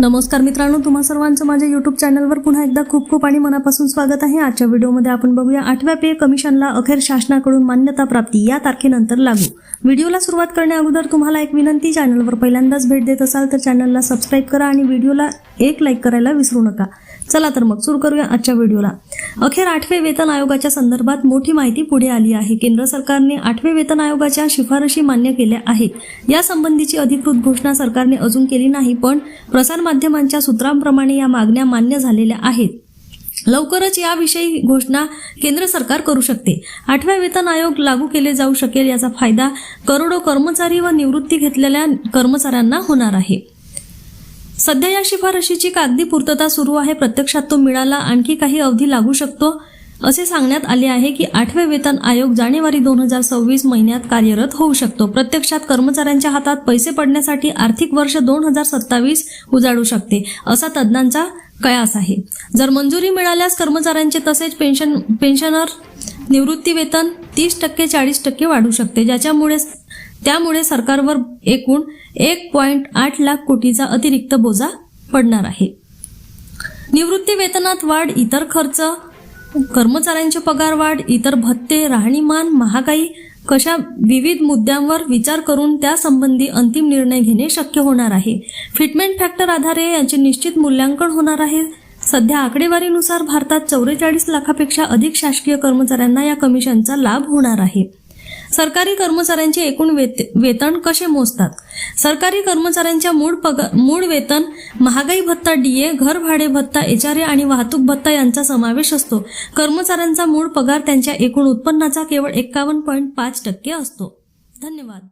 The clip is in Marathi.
नमस्कार मित्रांनो तुम्हा सर्वांचं माझ्या यूट्यूब चॅनलवर पुन्हा एकदा खूप खूप आणि मनापासून स्वागत आहे. आजच्या व्हिडिओमध्ये आपण बघूया आठव्या पे कमिशनला अखेर शासनाकडून मान्यता प्राप्ती या तारखेनंतर लागू. व्हिडिओला सुरुवात करण्या अगोदर तुम्हाला एक विनंती चॅनलवर पहिल्यांदाच भेट देत असाल तर चॅनलला सबस्क्राईब करा आणि व्हिडिओला एक लाईक करायला विसरू नका. चला तर मग सुरू करूया आजच्या व्हिडिओला. अखेर आठवे वेतन आयोगाच्या संदर्भात मोठी माहिती पुढे आली आहे. केंद्र सरकारने आठवे वेतन आयोगाच्या शिफारशी मान्य केल्या आहेत. यासंबंधीची अधिकृत घोषणा सरकारने अजून केली नाही पण प्रसार प्रसारमाध्यमांच्या सूत्रांप्रमाणे या मागण्या मान्य झालेल्या आहेत. लवकरच याविषयी घोषणा केंद्र सरकार करू शकते. आठव्या वेतन आयोग लागू केले जाऊ शकेल याचा फायदा करोडो कर्मचारी व निवृत्ती घेतलेल्या कर्मचाऱ्यांना होणार आहे. सध्या या शिफारशीची कागदी पूर्तता सुरू आहे. प्रत्यक्षात तो मिळाला. आणखी काही अवधी लागू शकतो. असे सांगण्यात आले आहे की आठवे वेतन आयोग जानेवारी दोन हजार सव्वीस महिन्यात कार्यरत होऊ शकतो. प्रत्यक्षात कर्मचाऱ्यांच्या हातात पैसे पडण्यासाठी आर्थिक वर्ष दोन हजार सत्तावीस उजाडू शकते असा तज्ज्ञांचा कयास आहे. जर मंजुरी मिळाल्यास कर्मचाऱ्यांचे तसेच पेन्शन पेन्शनर निवृत्ती वेतन तीस टक्के चाळीस टक्के वाढू शकते. ज्याच्यामुळे त्यामुळे सरकारवर एकूण एक पॉइंट आठ लाख कोटीचा अतिरिक्त बोजा पडणार आहे. निवृत्ती वेतनात वाढ इतर खर्च कर्मचाऱ्यांचे पगार वाढ इतर भत्ते राहणीमान महागाई कशा विविध मुद्द्यांवर विचार करून त्यासंबंधी अंतिम निर्णय घेणे शक्य होणार आहे? फिटमेंट फॅक्टर आधारे यांचे निश्चित मूल्यांकन होणार आहे. सध्या आकडेवारीनुसार भारतात चौवेचाळीस लाखापेक्षा अधिक शासकीय कर्मचाऱ्यांना या कमिशनचा लाभ होणार आहे. सरकारी कर्मचाऱ्यांचे एकूण वेत वेतन कसे मोजतात? सरकारी कर्मचाऱ्यांच्या मूळ पगार मूळ वेतन महागाई भत्ता डीए घर भाडे भत्ता एचआरए आणि वाहतूक भत्ता यांचा समावेश असतो. कर्मचाऱ्यांचा मूळ पगार त्यांच्या एकूण उत्पन्नाचा केवळ एक्कावन्न पॉईंट पाच टक्के असतो. धन्यवाद.